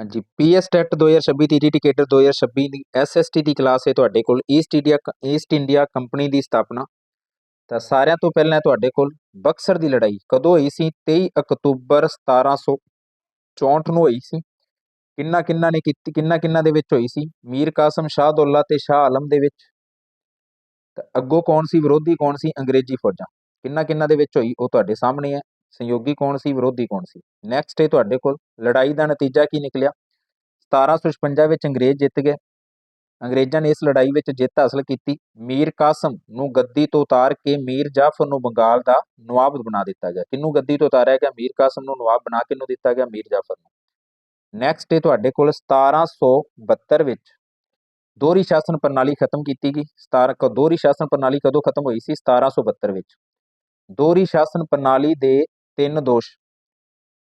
ਹਾਂਜੀ PS TET 2026 TTT cadre 2026 ਦੀ SST ਦੀ ਕਲਾਸ ਹੈ ਤੁਹਾਡੇ ਕੋਲ East India East India Company ਦੀ ਸਥਾਪਨਾ। ਤਾਂ ਸਾਰਿਆਂ ਤੋਂ ਪਹਿਲਾਂ ਤੁਹਾਡੇ ਕੋਲ ਬਕਸਰ ਦੀ ਲੜਾਈ। ਕਦੋਂ ਹੋਈ ਸੀ? 23 ਅਕਤੂਬਰ 1764 ਨੂੰ ਹੋਈ ਸੀ। ਕਿੰਨਾ ਕਿੰਨਾ ਨੇ ਕੀਤੀ, ਕਿੰਨਾ ਕਿੰਨਾ ਦੇ ਵਿੱਚ ਹੋਈ ਸੀ? ਮੀਰ ਕਾਸਮ, ਸ਼ਾਹ ਦੌਲਾ ਤੇ ਸ਼ਾਹ ਆਲਮ ਦੇ ਵਿੱਚ। ਤਾਂ ਅੱਗੋਂ ਕੌਣ ਸੀ? ਵਿਰੋਧੀ ਕੌਣ ਸੀ? ਅੰਗਰੇਜ਼ੀ ਫੌਜਾਂ। ਕਿੰਨਾ ਕਿੰਨਾ ਦੇ ਵਿੱਚ ਹੋਈ, ਉਹ ਤੁਹਾਡੇ ਸਾਹਮਣੇ ਹੈ। ਸੰਯੋਗੀ ਕੌਣ ਸੀ, ਵਿਰੋਧੀ ਕੌਣ ਸੀ? ਨੈਕਸਟ ਹੈ ਤੁਹਾਡੇ ਕੋਲ, ਲੜਾਈ ਦਾ ਨਤੀਜਾ ਕੀ ਨਿਕਲਿਆ? 1756 ਵਿੱਚ ਅੰਗਰੇਜ਼ ਜਿੱਤ ਗਏ। ਅੰਗਰੇਜ਼ਾਂ ਨੇ ਇਸ ਲੜਾਈ ਵਿੱਚ ਜਿੱਤ ਹਾਸਲ ਕੀਤੀ। ਮੀਰ ਕਾਸਮ ਨੂੰ ਗੱਦੀ ਤੋਂ ਉਤਾਰ ਕੇ ਮੀਰ ਜਾਫਰ ਨੂੰ ਬੰਗਾਲ ਦਾ ਨਵਾਬ ਬਣਾ ਦਿੱਤਾ ਗਿਆ। ਕਿਹਨੂੰ ਗੱਦੀ ਤੋਂ ਉਤਾਰਿਆ ਗਿਆ? ਮੀਰ ਕਾਸਮ ਨੂੰ ਨਵਾਬ ਬਣਾ ਕੇ ਦਿੱਤਾ ਗਿਆ, ਮੀਰ ਜਾਫਰ ਨੂੰ। ਨੈਕਸਟ ਹੈ ਤੁਹਾਡੇ ਕੋਲ 1772 ਵਿੱਚ ਦੋਹਰੀ ਸ਼ਾਸਨ ਪ੍ਰਣਾਲੀ ਖਤਮ ਕੀਤੀ ਗਈ। 17 ਕ, ਦੋਹਰੀ ਸ਼ਾਸਨ ਪ੍ਰਣਾਲੀ ਕਦੋਂ ਖਤਮ ਹੋਈ ਸੀ? 1772 ਵਿੱਚ। ਦੋਹਰੀ ਸ਼ਾਸਨ ਪ੍ਰਣਾਲੀ ਦੇ ਤਿੰਨ ਦੋਸ਼।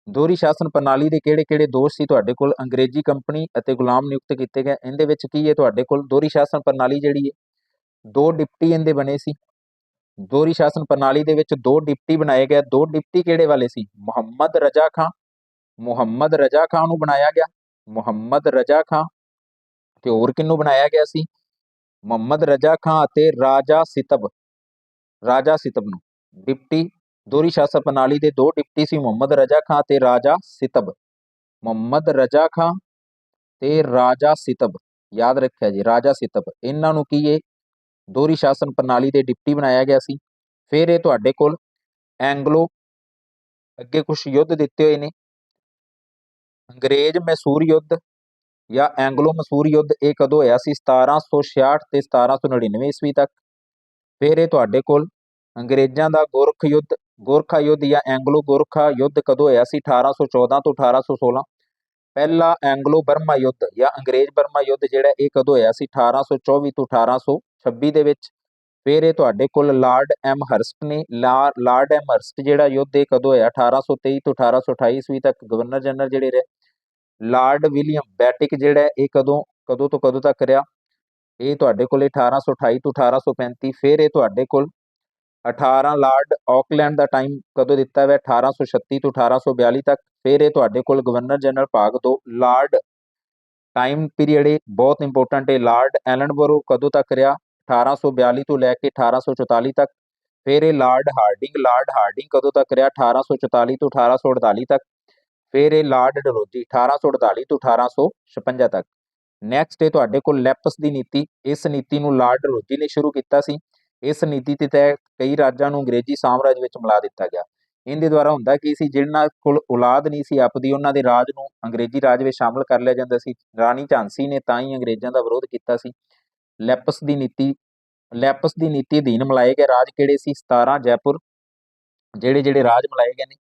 ਦੋਹਰੀ ਸ਼ਾਸਨ ਪ੍ਰਣਾਲੀ ਦੇ ਕਿਹੜੇ-ਕਿਹੜੇ ਦੋਸ਼ ਸੀ ਤੁਹਾਡੇ ਕੋਲ? ਅੰਗਰੇਜ਼ੀ ਕੰਪਨੀ ਅਤੇ ਗੁਲਾਮ ਨਿਯੁਕਤ ਕੀਤੇ ਗਏ। ਇਹਦੇ ਵਿੱਚ ਕੀ ਹੈ ਤੁਹਾਡੇ ਕੋਲ? ਦੋਹਰੀ ਸ਼ਾਸਨ ਪ੍ਰਣਾਲੀ ਜਿਹੜੀ ਹੈ, ਦੋ ਡਿਪਟੀ ਇਹਦੇ ਬਣੇ ਸੀ। ਦੋਹਰੀ ਸ਼ਾਸਨ ਪ੍ਰਣਾਲੀ ਦੇ ਵਿੱਚ ਦੋ ਡਿਪਟੀ ਬਣਾਏ ਗਏ। ਦੋ ਡਿਪਟੀ ਕਿਹੜੇ ਵਾਲੇ ਸੀ? ਮੁਹੰਮਦ ਰਜ਼ਾ ਖਾਨ ਮੁਹੰਮਦ ਰਜ਼ਾ ਖਾਨ ਨੂੰ ਬਣਾਇਆ ਗਿਆ। ਮੁਹੰਮਦ ਰਜ਼ਾ ਖਾਨ ਤੇ ਹੋਰ ਕਿਹਨੂੰ ਬਣਾਇਆ ਗਿਆ ਸੀ? ਮੁਹੰਮਦ ਰਜ਼ਾ ਖਾਨ ਅਤੇ ਰਾਜਾ ਸਿਤਬ। ਰਾਜਾ ਸਿਤਬ ਨੂੰ। ਡਿਪਟੀ ਦੋਹਰੀ ਸ਼ਾਸਨ ਪ੍ਰਣਾਲੀ ਦੇ ਦੋ ਡਿਪਟੀ ਸੀ ਮੁਹੰਮਦ ਰਜ਼ਾ ਖਾਨ ਤੇ ਰਾਜਾ ਸਿਤਬ। ਮੁਹੰਮਦ ਰਜ਼ਾ ਖਾਨ ਤੇ ਰਾਜਾ ਸਿਤਬ। ਯਾਦ ਰੱਖਿਆ ਜੀ, ਰਾਜਾ ਸਿਤਬ। ਇਹਨਾਂ ਨੂੰ ਕੀ ਇਹ ਦੋਹਰੀ ਸ਼ਾਸਨ ਪ੍ਰਣਾਲੀ ਦੇ ਡਿਪਟੀ ਬਣਾਇਆ ਗਿਆ ਸੀ? ਫਿਰ ਇਹ ਤੁਹਾਡੇ ਕੋਲ ਐਂਗਲੋ ਅੱਗੇ ਕੁਝ ਯੁੱਧ ਦਿੱਤੇ ਹੋਏ ਨੇ। ਅੰਗਰੇਜ਼ ਮੈਸੂਰ ਯੁੱਧ ਜਾਂ ਐਂਗਲੋ ਮਸੂਰ ਯੁੱਧ ਇਹ ਕਦੋਂ ਹੋਇਆ ਸੀ? 1766 ਤੇ 1799 ਈਸਵੀ ਤੱਕ। ਫਿਰ ਇਹ ਤੁਹਾਡੇ ਕੋਲ ਅੰਗਰੇਜ਼ਾਂ ਦਾ ਗੋਰਖ ਯੁੱਧ ਗੋਰਖਾ ਯੁੱਧ ਜਾਂ ਐਂਗਲੋ ਗੋਰਖਾ ਯੁੱਧ ਕਦੋਂ ਹੋਇਆ ਸੀ? 1814 ਤੋਂ 1816 ਪਹਿਲਾ ਐਂਗਲੋ ਬਰਮਾ ਯੁੱਧ ਜਾਂ ਅੰਗਰੇਜ਼ ਬਰਮਾ ਯੁੱਧ ਜਿਹੜਾ ਇਹ ਕਦੋਂ ਹੋਇਆ ਸੀ? 1824 ਤੋਂ 1826 ਦੇ ਵਿੱਚ। ਫਿਰ ਇਹ ਤੁਹਾਡੇ ਕੋਲ ਲਾਰਡ ਐਮ ਹਰਸਟ ਨੇ। ਲਾ- ਲਾਰਡ ਐਮ ਹਰਸਟ ਜਿਹੜਾ ਯੁੱਧ ਇਹ ਕਦੋਂ ਹੋਇਆ? 1823 ਤੋਂ 1828 ਈਸਵੀ ਤੱਕ ਗਵਰਨਰ ਜਨਰਲ ਜਿਹੜੇ ਰਹੇ। ਲਾਰਡ ਵਿਲੀਅਮ ਬੈਟਿਕ ਜਿਹੜਾ ਇਹ ਕਦੋਂ ਕਦੋਂ ਤੋਂ ਕਦੋਂ ਤੱਕ ਰਿਹਾ? ਇਹ ਤੁਹਾਡੇ ਕੋਲ 1828 ਤੋਂ 1835 ਫਿਰ ਇਹ ਤੁਹਾਡੇ ਕੋਲ 18 ਲਾਰਡ ਆਕਲੈਂਡ ਦਾ ਟਾਈਮ ਕਦੋਂ ਦਿੱਤਾ ਹੋਇਆ? 1836 ਤੋਂ 1842 ਤੱਕ। ਫਿਰ ਇਹ ਤੁਹਾਡੇ ਕੋਲ ਗਵਰਨਰ ਜਨਰਲ ਭਾਗ 2 ਲਾਰਡ ਟਾਈਮ ਪੀਰੀਅਡ ਇਹ ਬਹੁਤ ਇੰਪੋਰਟੈਂਟ ਹੈ। ਲਾਰਡ ਐਲਨਬਰੋ ਕਦੋਂ ਤੱਕ ਰਿਹਾ? 1842 ਤੋਂ ਲੈ ਕੇ 1844 ਤੱਕ। ਫਿਰ ਇਹ ਲਾਰਡ ਹਾਰਡਿੰਗ ਲਾਰਡ ਹਾਰਡਿੰਗ ਕਦੋਂ ਤੱਕ ਰਿਹਾ? 1844 ਤੋਂ 1848 ਤੱਕ। ਫਿਰ ਇਹ ਲਾਰਡ ਡਲੋਜੀ 1848 ਤੋਂ 1856 ਤੱਕ। ਨੈਕਸਟ ਹੈ ਤੁਹਾਡੇ ਕੋਲ ਲੈਪਸ ਦੀ ਨੀਤੀ। ਇਸ ਨੀਤੀ ਨੂੰ ਲਾਰਡ ਡਲੋਜੀ ਨੇ ਸ਼ੁਰੂ ਕੀਤਾ ਸੀ। ਇਸ ਨੀਤੀ ਦੇ ਤਹਿਤ ਕਈ ਰਾਜਾਂ ਨੂੰ ਅੰਗਰੇਜ਼ੀ ਸਾਮਰਾਜ ਵਿੱਚ ਮਿਲਾ ਦਿੱਤਾ ਗਿਆ। ਇਹਦੇ ਦੁਆਰਾ ਹੁੰਦਾ ਕੀ ਸੀ ਜਿਹਨਾਂ ਕੋਲ ਔਲਾਦ ਨਹੀਂ ਸੀ ਆਪਦੀ, ਉਹਨਾਂ ਦੇ ਰਾਜ ਨੂੰ ਅੰਗਰੇਜ਼ੀ ਰਾਜ ਵਿੱਚ ਸ਼ਾਮਲ ਕਰ ਲਿਆ ਜਾਂਦਾ ਸੀ। ਰਾਣੀ ਝਾਂਸੀ ਨੇ ਤਾਂ ਹੀ ਅੰਗਰੇਜ਼ਾਂ ਦਾ ਵਿਰੋਧ ਕੀਤਾ ਸੀ। ਲੈਪਸ ਦੀ ਨੀਤੀ, ਲੈਪਸ ਦੀ ਨੀਤੀ ਅਧੀਨ ਮਿਲਾਏ ਗਏ ਰਾਜ ਕਿਹੜੇ ਸੀ? 17 ਜੈਪੁਰ, ਜਿਹੜੇ ਜਿਹੜੇ ਰਾਜ ਮਿਲਾਏ ਗਏ ਨੇ।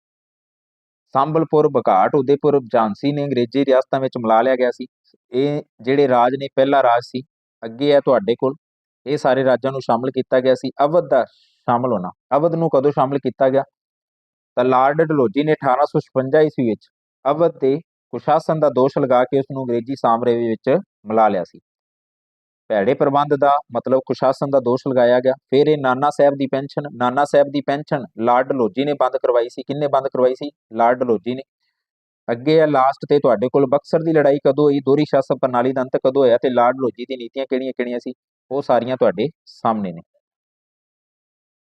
ਸੰਬਲਪੁਰ ਬਕਾਟ ਉਦੈਪੁਰ, ਝਾਂਸੀ ਨੇ ਅੰਗਰੇਜ਼ੀ ਰਿਆਸਤਾਂ ਵਿੱਚ ਮਿਲਾ ਲਿਆ ਗਿਆ ਸੀ। ਇਹ ਜਿਹੜੇ ਰਾਜ ਨੇ, ਪਹਿਲਾ ਰਾਜ ਸੀ। ਅੱਗੇ ਹੈ ਤੁਹਾਡੇ ਕੋਲ। ਇਹ ਸਾਰੇ ਰਾਜਾਂ ਨੂੰ ਸ਼ਾਮਲ ਕੀਤਾ ਗਿਆ ਸੀ। ਅਵਧ ਦਾ ਸ਼ਾਮਲ ਹੋਣਾ। ਅਵਧ ਨੂੰ ਕਦੋਂ ਸ਼ਾਮਲ ਕੀਤਾ ਗਿਆ? ਤਾਂ ਲਾਰਡ ਡਲੋਜੀ ਨੇ 1856 ਈਸਵੀ ਵਿੱਚ ਅਵਧ ਦੇ ਕੁਸ਼ਾਸਨ ਦਾ ਦੋਸ਼ ਲਗਾ ਕੇ ਉਸ ਨੂੰ ਅੰਗਰੇਜ਼ੀ ਸਾਮਰਾਜ ਵਿੱਚ ਮਿਲਾ ਲਿਆ ਸੀ। ਭੈੜੇ ਪ੍ਰਬੰਧ ਦਾ ਮਤਲਬ ਕੁਸ਼ਾਸਨ ਦਾ ਦੋਸ਼ ਲਗਾਇਆ ਗਿਆ। ਫਿਰ ਇਹ ਨਾਨਾ ਸਾਹਿਬ ਦੀ ਪੈਨਸ਼ਨ, ਨਾਨਾ ਸਾਹਿਬ ਦੀ ਪੈਨਸ਼ਨ ਲਾਰਡ ਡਲੋਜੀ ਨੇ ਬੰਦ ਕਰਵਾਈ ਸੀ। ਕਿੰਨੇ ਬੰਦ ਕਰਵਾਈ ਸੀ? ਲਾਰਡ ਡਲੋਜੀ ਨੇ। ਅੱਗੇ ਆ ਲਾਸਟ ਤੇ ਤੁਹਾਡੇ ਕੋਲ ਬਕਸਰ ਦੀ ਲੜਾਈ ਕਦੋਂ ਹੋਈ? ਦੋਹਰੀ ਸ਼ਾਸਨ ਪ੍ਰਣਾਲੀ ਦਾ ਅੰਤ ਕਦੋਂ ਹੋਇਆ? ਤੇ ਲਾਰਡ ਡਲੋਜੀ ਦੀ ਨੀਤੀਆਂ ਕਿਹੜੀਆਂ ਕਿਹੜੀਆਂ ਸੀ? ਉਹ ਸਾਰੀਆਂ ਤੁਹਾਡੇ ਸਾਹਮਣੇ ਨੇ।